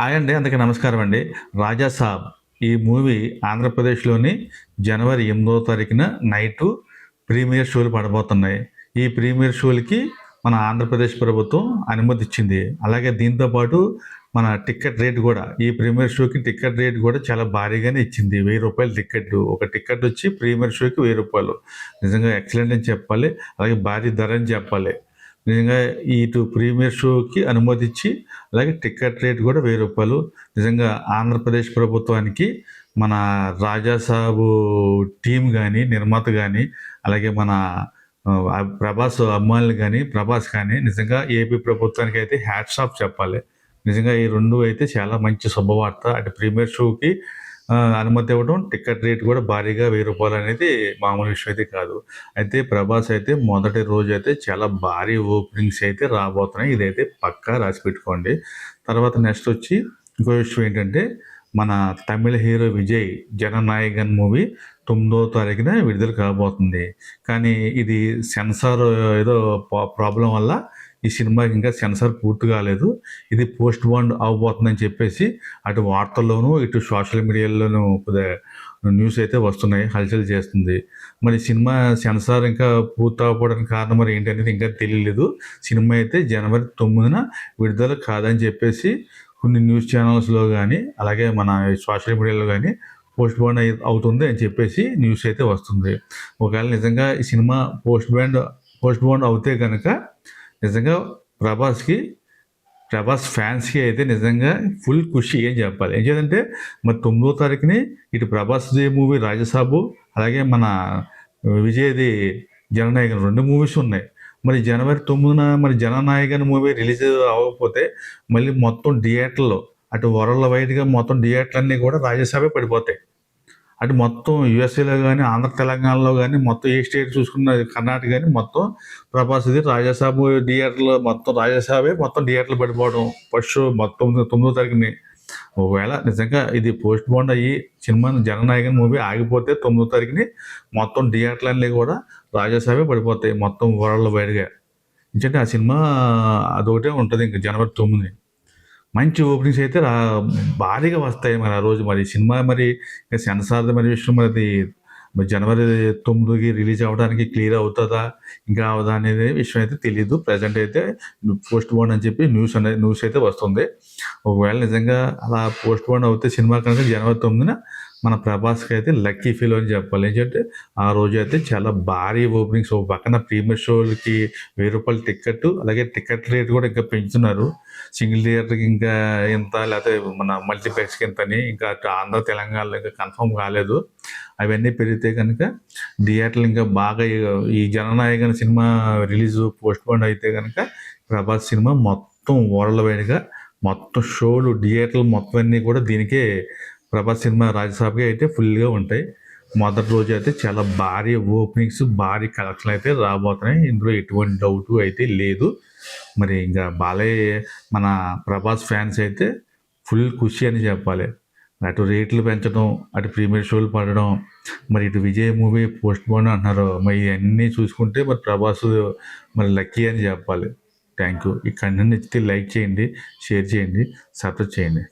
Hi అండి అందుకే నమస్కారం అండి. రాజా సాబ్ ఈ మూవీ ఆంధ్రప్రదేశ్లోని జనవరి ఎనిమిదో తారీఖున నైటు ప్రీమియర్ షోలు పడబోతున్నాయి. ఈ ప్రీమియర్ షోలకి మన ఆంధ్రప్రదేశ్ ప్రభుత్వం అనుమతి ఇచ్చింది అలాగే దీంతో పాటు మన టికెట్ రేట్ కూడా ఈ ప్రీమియర్ షోకి టికెట్ రేట్ కూడా చాలా భారీగానే ఇచ్చింది. వెయ్యి రూపాయలు టికెట్ ఒక టికెట్ వచ్చి ప్రీమియర్ షోకి వెయ్యి రూపాయలు. నిజంగా ఎక్సలెంట్ అని చెప్పాలి. అలాగే భారీ ధర అని చెప్పాలి. నిజంగా ఇటు ప్రీమియర్ షోకి అనుమతిచ్చి అలాగే టికెట్ రేట్ కూడా వెయ్యి రూపాయలు. నిజంగా ఆంధ్రప్రదేశ్ ప్రభుత్వానికి మన రాజాసాబు టీం కానీ నిర్మాత కానీ అలాగే మన ప్రభాస్ అమ్మాయిలు కానీ ప్రభాస్ కానీ నిజంగా ఏపీ ప్రభుత్వానికి అయితే హ్యాట్స్ ఆఫ్ చెప్పాలి. నిజంగా ఈ రెండు అయితే చాలా మంచి శుభవార్త. అటు ప్రీమియర్ షోకి అనుమతి ఇవ్వడం టికెట్ రేట్ కూడా భారీగా వెయ్యి రూపాయలు అనేది మామూలు విషయం అయితే కాదు. అయితే ప్రభాస్ అయితే మొదటి రోజు అయితే చాలా భారీ ఓపెనింగ్స్ అయితే రాబోతున్నాయి. ఇదైతే పక్కా రాసి పెట్టుకోండి. తర్వాత నెక్స్ట్ వచ్చి ఇంకో విషయం ఏంటంటే మన తమిళ హీరో విజయ్ జననాయకన్ మూవీ తొమ్మిదో తారీఖున విడుదల కాబోతుంది. కానీ ఇది సెన్సార్ ఏదో ప్రాబ్లం వల్ల ఈ సినిమాకి ఇంకా సెన్సార్ పూర్తి కాలేదు. ఇది పోస్ట్ బాండ్ అవ్వబోతుందని చెప్పేసి అటు వార్తల్లోనూ ఇటు సోషల్ మీడియాలోనూ కొద్దిగా న్యూస్ అయితే వస్తున్నాయి హల్చల్ చేస్తుంది. మరి సినిమా సెన్సార్ ఇంకా పూర్తి అవ్వడానికి కారణం మరి ఏంటనేది ఇంకా తెలియలేదు. సినిమా అయితే జనవరి తొమ్మిదిన విడుదల కాదని చెప్పేసి కొన్ని న్యూస్ ఛానల్స్లో కానీ అలాగే మన సోషల్ మీడియాలో కానీ పోస్ట్ బాండ్ అవుతుంది అని చెప్పేసి న్యూస్ అయితే వస్తుంది. ఒకవేళ నిజంగా ఈ cinema post band post bond అవుతే కనుక నిజంగా ప్రభాస్కి ప్రభాస్ ఫ్యాన్స్కి అయితే నిజంగా ఫుల్ ఖుషి ఏం చెప్పాలి. ఏం చేయాలంటే మరి తొమ్మిదో తారీఖుని ఇటు ప్రభాస్ మూవీ రాజసాబు అలాగే మన విజయ్ది జననాయకన్ రెండు మూవీస్ ఉన్నాయి. మరి జనవరి తొమ్మిదిన మరి జననాయకన్ మూవీ రిలీజ్ అవ్వకపోతే మళ్ళీ మొత్తం థియేటర్లో అటు వరల్డ్ వైడ్గా మొత్తం థియేటర్లన్నీ కూడా రాజ్యసభే పడిపోతాయి. అటు మొత్తం యుఎస్ఏలో కానీ ఆంధ్ర తెలంగాణలో కానీ మొత్తం ఏ స్టేట్ చూసుకున్న కర్ణాటక కానీ మొత్తం ప్రభాస్ది రాజాసాబు థియేటర్లో మొత్తం రాజాసాబే మొత్తం థియేటర్లు పడిపోవడం. ఫస్ట్ మొత్తం తొమ్మిదో తారీఖుని. ఒకవేళ నిజంగా ఇది పోస్ట్ బాండ్ అయ్యి సినిమా జననాయకన్ మూవీ ఆగిపోతే తొమ్మిదో తారీఖుని మొత్తం థియేటర్లన్నీ కూడా రాజాసాబే పడిపోతాయి మొత్తం వరల్డ్ వైడ్గా ఎందుకంటే ఆ సినిమా అదొకటే ఉంటుంది ఇంకా జనవరి తొమ్మిది మంచి ఓపెనింగ్స్ అయితే రా భారీగా వస్తాయి మరి ఆ రోజు. మరి సినిమా మరి ఇంకా సెన్సార్ మరి విషయం మరి అది మరి జనవరి తొమ్మిదికి రిలీజ్ అవ్వడానికి క్లియర్ అవుతుందా? ఇంకా అవదా అనేది విషయం అయితే తెలియదు ప్రజెంట్ అయితే పోస్ట్ పోన్ అని చెప్పి న్యూస్ అనేది న్యూస్ అయితే వస్తుంది. ఒకవేళ నిజంగా అలా పోస్ట్ పోన్ అవుతే సినిమా కనుక జనవరి తొమ్మిదిన మన ప్రభాస్కి అయితే లక్కీ ఫీల్ అని చెప్పాలి. ఏంటంటే ఆ రోజు అయితే చాలా భారీ ఓపెనింగ్స్ ఒక పక్కన ప్రీమియర్ షోలకి వెయ్యి రూపాయల టికెట్ అలాగే టికెట్ రేట్ కూడా ఇంకా పెంచుతున్నారు. సింగిల్ థియేటర్కి ఇంకా ఎంత లేకపోతే మన మల్టీప్లెక్స్కి ఎంతని ఇంకా ఆంధ్ర తెలంగాణలో ఇంకా కన్ఫర్మ్ కాలేదు. అవన్నీ పెరిగితే కనుక థియేటర్లు ఇంకా బాగా ఈ- Jananayaka cinema release post phone అయితే కనుక ప్రభాస్ సినిమా మొత్తం వరల్డ్ వైడ్గా మొత్తం షోలు థియేటర్లు మొత్తం అన్నీ కూడా దీనికే ప్రభాస్ సినిమా రాజ్యసభకి అయితే ఫుల్గా ఉంటాయి. మొదటి రోజు అయితే చాలా భారీ ఓపెనింగ్స్ భారీ కలెక్షన్ అయితే రాబోతున్నాయి. ఇందులో ఎటువంటి డౌట్ అయితే లేదు. మరి ఇంకా బాలయ్య మన ప్రభాస్ ఫ్యాన్స్ అయితే ఫుల్ ఖుషి అని చెప్పాలి. అటు రేట్లు పెంచడం అటు ప్రీమియర్ షోలు పడడం మరి ఇటు విజయ్ మూవీ పోస్ట్ పోన్ అంటున్నారు. మరి ఇవన్నీ చూసుకుంటే మరి ప్రభాస్ మరి లక్కీ అని చెప్పాలి. థ్యాంక్ యూ ఈ కంటెంట్ నచ్చితే లైక్ చేయండి షేర్ చేయండి సబ్స్క్రైబ్ చేయండి.